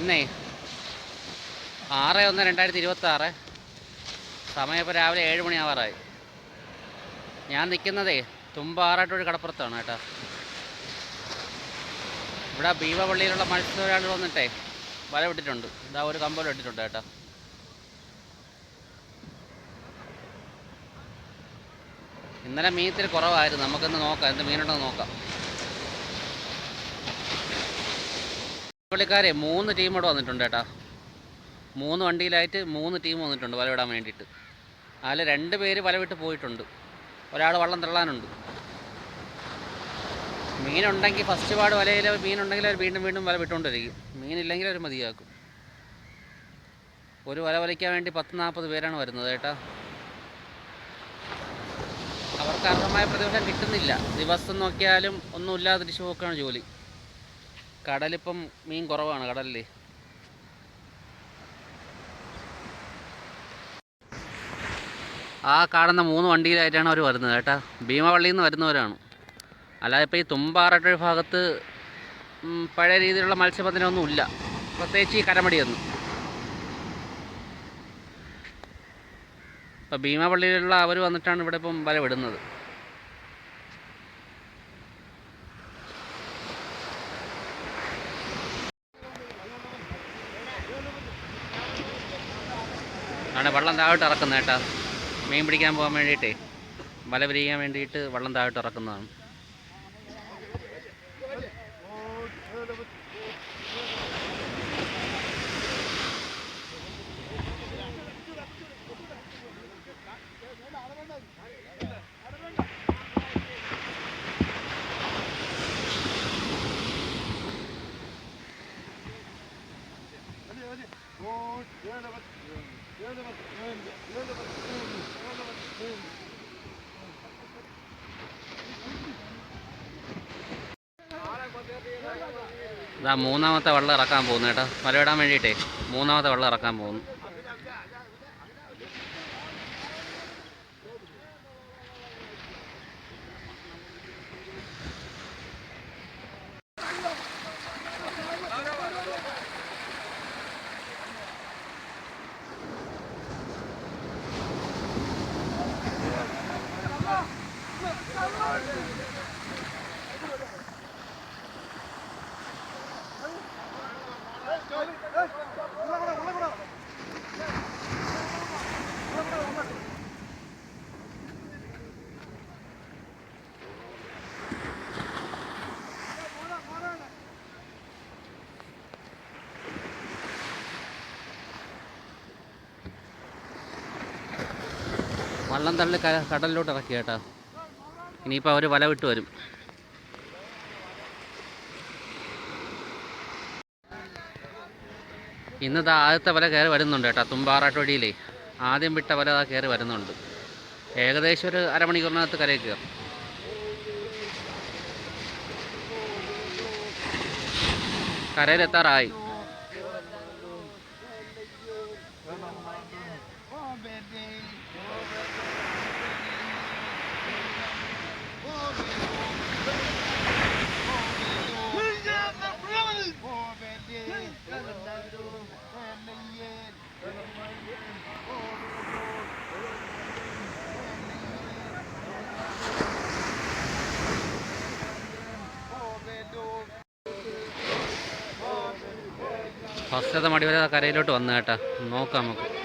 ഇന്നേ ആറ് ഒന്ന് രണ്ടായിരത്തി ഇരുപത്തി ആറ് സമയം ഇപ്പോൾ രാവിലെ ഏഴ് മണിയാവാറായി. ഞാൻ നിൽക്കുന്നതേ തുമ്പാറാട്ടൊഴി കടപ്പുറത്താണ് കേട്ടോ. ഇവിടെ ഭീമപള്ളിയിലുള്ള മത്സ്യത്തൊഴിലാളികൾ വന്നിട്ടേ വല വിട്ടിട്ടുണ്ട്. ഇതാ ഒരു കമ്പോലം ഇട്ടിട്ടുണ്ട് കേട്ടോ. ഇന്നലെ മീനത്തിൽ കുറവായിരുന്നു. നമുക്കൊന്ന് നോക്കാം. എന്ത് മീനുണ്ടെന്ന് നോക്കാം. പുള്ളിക്കാരെ മൂന്ന് ടീം ഇവിടെ വന്നിട്ടുണ്ട് കേട്ടോ മൂന്ന് വണ്ടിയിലായിട്ട് മൂന്ന് ടീം വന്നിട്ടുണ്ട് വല വിടാൻ വേണ്ടിയിട്ട്. അതിൽ രണ്ട് പേര് വല വിട്ട് പോയിട്ടുണ്ട്. ഒരാൾ വള്ളം തള്ളാനുണ്ട്. മീനുണ്ടെങ്കിൽ ഫസ്റ്റ് പാട് വലയിൽ മീനുണ്ടെങ്കിൽ അവർ വീണ്ടും വീണ്ടും വല വിട്ടുകൊണ്ടിരിക്കും മീനില്ലെങ്കിൽ അവർ മതിയാക്കും. ഒരു വല വലിക്കാൻ വേണ്ടി പത്ത് നാൽപ്പത് പേരാണ് വരുന്നത് കേട്ടോ അവർക്ക് അർഹമായ പ്രതിഫലം കിട്ടുന്നില്ല. ദിവസം നോക്കിയാലും ഒന്നും തിരിച്ചു പോക്കാണ് ജോലി. കടലിപ്പം മീൻ കുറവാണ് കടലിൽ ആ കാണുന്ന മൂന്ന് വണ്ടിയിലായിട്ടാണ് അവർ വരുന്നത് കേട്ടോ. ഭീമവള്ളിയിൽ നിന്ന് വരുന്നവരാണ്. അല്ലാതെ ഇപ്പോൾ ഈ തുമ്പാറട്ട ഭാഗത്ത് പഴയ രീതിയിലുള്ള മത്സ്യബന്ധനമൊന്നും ഇല്ല. പ്രത്യേകിച്ച് ഈ കരമടിയൊന്നും. ഇപ്പോൾ ഭീമപള്ളിയിലുള്ള അവർ വന്നിട്ടാണ് ഇവിടെ ഇപ്പം വല വിടുന്നത്. ആണ് വെള്ളം താഴോട്ട് ഇറക്കുന്നത് കേട്ടോ. മീൻ പിടിക്കാൻ പോകാൻ വേണ്ടിയിട്ടേ. വല പിരിക്കാൻ വേണ്ടിയിട്ട് വെള്ളം താഴോട്ട് ഇറക്കുന്നതാണ്. ഇതാ മൂന്നാമത്തെ വെള്ളം ഇറക്കാൻ പോകുന്നു കേട്ടോ. വലയിടാൻ വേണ്ടിയിട്ടേ മൂന്നാമത്തെ വെള്ളം ഇറക്കാൻ പോകുന്നു. വള്ളം തള്ളി കടലിലോട്ട് ഇറക്കി കേട്ടോ. ഇനിയിപ്പോൾ അവർ വല വിട്ട് വരും. ഇന്നത്തെ ആദ്യത്തെ വല കയറി വരുന്നുണ്ട് കേട്ടോ തുമ്പാറാട്ടൊടിയിലേ ആദ്യം വിട്ട വല അതാ കയറി വരുന്നുണ്ട്. ഏകദേശം ഒരു അരമണിക്കൂറിനകത്ത് കരയിൽ കയറും. കരയിലെത്താറായി. ഫസ്റ്റത്തെ മടിവര കരയിലോട്ട് വന്നു കേട്ടാ. നോക്കാം നമുക്ക്.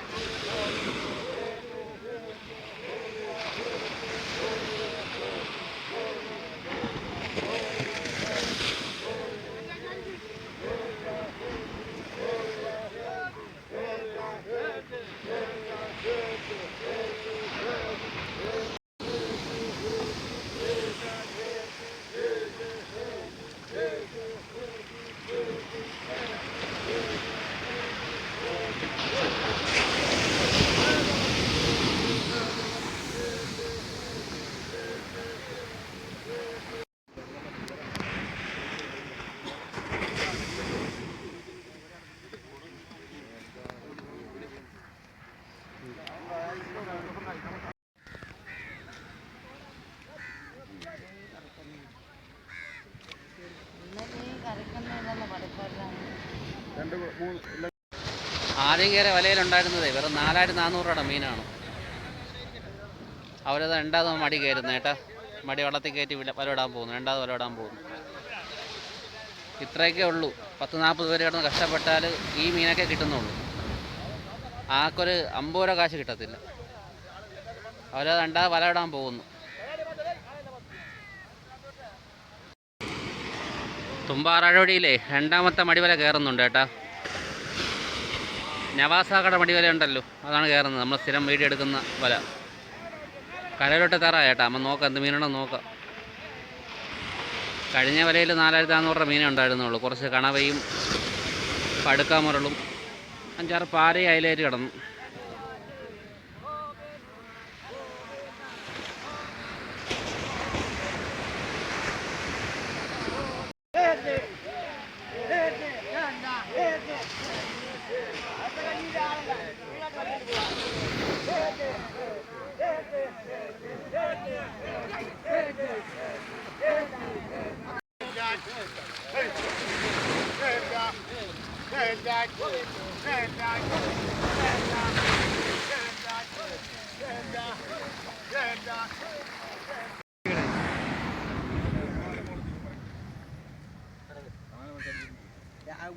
ആദ്യം കയറിയ വലയിലുണ്ടായിരുന്നതേ. വെറും നാലായിരത്തി നാനൂറ് രൂപയുടെ മീനാണ്. അവരത് രണ്ടാമത് മടി കയറുന്നു ഏട്ടാ മടി വള്ളത്തിൽ കയറ്റി വില വലയിടാൻ പോകുന്നു. രണ്ടാമത് വലവിടാൻ പോകുന്നു. ഇത്രയൊക്കെ ഉള്ളൂ. പത്ത് നാൽപ്പത് പേര് കിടന്ന് കഷ്ടപ്പെട്ടാൽ ഈ മീനൊക്കെ കിട്ടുന്നുള്ളൂ. ആക്കൊരു അമ്പത് രൂപ കാശ് കിട്ടത്തില്ല. അവരത് രണ്ടാമത് വലവിടാൻ പോകുന്നു. തുമ്പാറാഴോടിയിലെ രണ്ടാമത്തെ മടിവല കയറുന്നുണ്ട് ഏട്ടാ നവാസാക്കട മടിവല ഉണ്ടല്ലോ. അതാണ് കയറുന്നത്. നമ്മൾ സ്ഥിരം വീഡിയോ എടുക്കുന്ന വല. കരയിലോട്ട് തറ ചേട്ടാ അമ്മ നോക്കാം എന്ത് മീനുണ്ടോ നോക്കാം. കഴിഞ്ഞ വലയിൽ നാലായിരത്തി നാനൂറ് രൂപ മീനേ ഉണ്ടായിരുന്നുള്ളൂ. കുറച്ച് കണവയും പടുക്കാമുരളും അഞ്ചാറ് പാരയും അയലേറ്റ് കിടന്നു.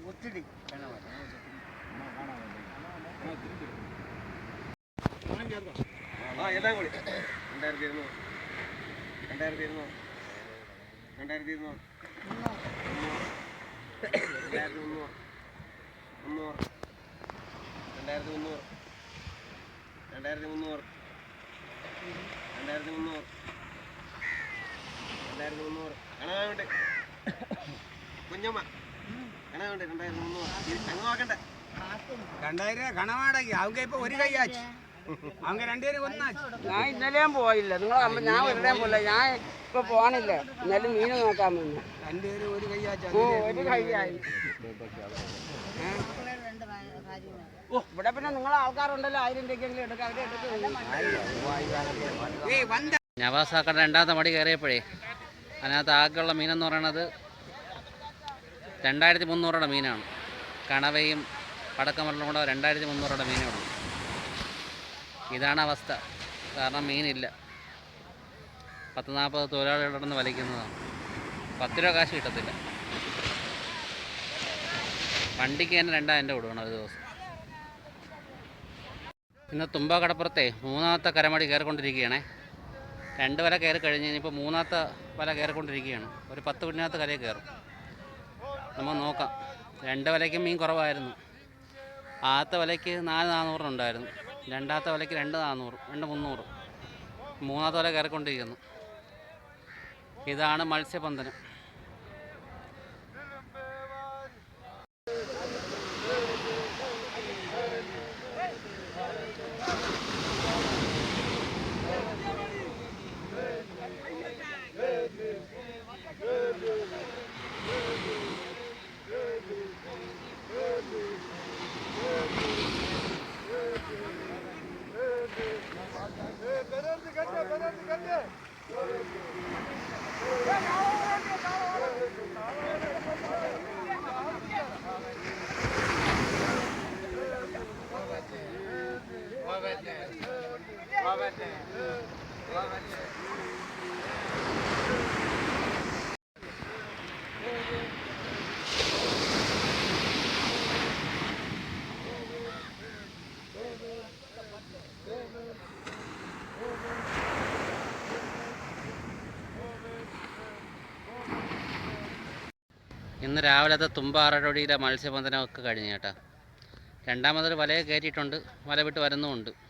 ഒത്തിരി ആ എല്ലാം കൂടി രണ്ടായിരത്തി ഇരുന്നൂറ്. രണ്ടായിരത്തി ഇരുന്നൂറ്. രണ്ടായിരത്തി ഇരുന്നൂറ്. രണ്ടായിരത്തി മുന്നൂറ് മുന്നൂറ്. രണ്ടായിരത്തി മുന്നൂറ്. രണ്ടായിരത്തി മുന്നൂറ്. രണ്ടായിരത്തി മുന്നൂറ്. രണ്ടായിരത്തി മുന്നൂറ്. കണവാണ്ട് കുഞ്ഞമ്മ. കണവാണ്ട് രണ്ടായിരത്തി മുന്നൂറ്. അങ്ങ് നോക്കണ്ടേ. രണ്ടായിരം கணவாடைக்கு அவங்க இப்போ ஒரு கையாச்சு അങ്ങ് രണ്ടുപേരും ഒന്നാ ഞാൻ ഇന്നലെയും പോയില്ല. നിങ്ങൾ ഞാൻ ഒരിടേം പോയില്ല. ഞാൻ ഇപ്പൊ പോണില്ല. എന്നാലും മീൻ നോക്കാൻ വന്നു. രണ്ടുപേരും ഒരു കൈയാച്ചാ ഓ ഒരു കൈയായി. ഓ ഇവിടെ പിന്നെ നിങ്ങൾ ആൾക്കാരുണ്ടല്ലോ. ആയിരം രൂപയെങ്കിലും എടുക്കാം നവാസാക്കട രണ്ടാമത്തെ മടി കയറിയപ്പോഴേ അതിനകത്ത് ആകെയുള്ള മീനെന്ന് പറയണത് രണ്ടായിരത്തി മുന്നൂറ് മീനാണ്. കണവയും പടക്കമരലും കൂടെ രണ്ടായിരത്തി മുന്നൂറ് മീനേ ഉള്ളൂ. ഇതാണ് അവസ്ഥ. കാരണം മീനില്ല. പത്ത് നാൽപ്പത് തൊഴിലാളികളോടൊന്ന് വലിക്കുന്നതാണ്. പത്ത് രൂപ കാശ് കിട്ടത്തില്ല. വണ്ടിക്ക് തന്നെ രണ്ടായിരം രൂപ കൊടുക്കണം ഒരു ദിവസം. ഇന്ന് തുമ്പ കടപ്പുറത്തെ മൂന്നാമത്തെ കരമടി കയറിക്കൊണ്ടിരിക്കുകയാണേ. രണ്ട് വല കയറി കഴിഞ്ഞ് ഇനിയിപ്പോൾ മൂന്നാമത്തെ വല കയറിക്കൊണ്ടിരിക്കുകയാണ്. ഒരു പത്ത് മിനിറ്റിനകത്ത് കരയിൽ കയറും. നമുക്ക് നോക്കാം. രണ്ട് വലയ്ക്ക് മീൻ കുറവായിരുന്നു. ആദ്യത്തെ വലയ്ക്ക് നാല് നാനൂറിനുണ്ടായിരുന്നു രണ്ടാമത്തെ വിലയ്ക്ക് രണ്ട് നാനൂറ് രണ്ട് മുന്നൂറ്. മൂന്നാമത്തെ വില കയറിക്കൊണ്ടിരിക്കുന്നു. ഇതാണ് മത്സ്യബന്ധനം. ഇന്ന് രാവിലത്തെ തുമ്പാറടൊടിയിലെ മത്സ്യബന്ധനമൊക്കെ കഴിഞ്ഞു കേട്ടോ. രണ്ടാമതൊരു വലയെ കയറ്റിയിട്ടുണ്ട്. വല വിട്ട് വരുന്നുമുണ്ട്.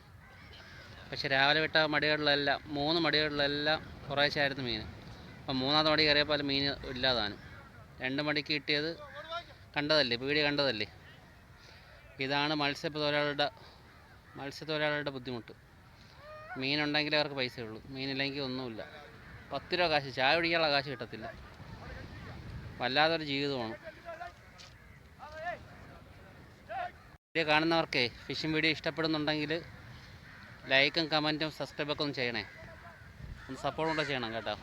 പക്ഷെ രാവിലെ വിട്ട മടികളിലെല്ലാം മൂന്ന് മടികളിലെല്ലാം കുറേശ്ശായിരുന്നു മീൻ. അപ്പം മൂന്നാമത്തെ മടി കയറിയപ്പോൾ മീൻ ഇല്ലാതാനും. രണ്ട് മടിക്ക് കിട്ടിയത് കണ്ടതല്ലേ? പീടി കണ്ടതല്ലേ? ഇതാണ് മത്സ്യത്തൊഴിലാളികളുടെ മത്സ്യത്തൊഴിലാളികളുടെ ബുദ്ധിമുട്ട്. മീനുണ്ടെങ്കിലേ അവർക്ക് പൈസയുള്ളൂ മീനില്ലെങ്കിൽ ഒന്നുമില്ല. പത്ത് രൂപ കാശ് ചായ കുടിക്കാനുള്ള കാശ് കിട്ടത്തില്ല. വല്ലാത്തൊരു ജീവിതമാണ്. വീഡിയോ കാണുന്നവർക്കേ ഫിഷിംഗ് വീഡിയോ ഇഷ്ടപ്പെടുന്നുണ്ടെങ്കിൽ ലൈക്കും കമന്റും സബ്സ്ക്രൈബൊക്കെ ഒന്ന് ചെയ്യണേ. ഒന്ന് സപ്പോർട്ടും കൂടെ ചെയ്യണം കേട്ടോ.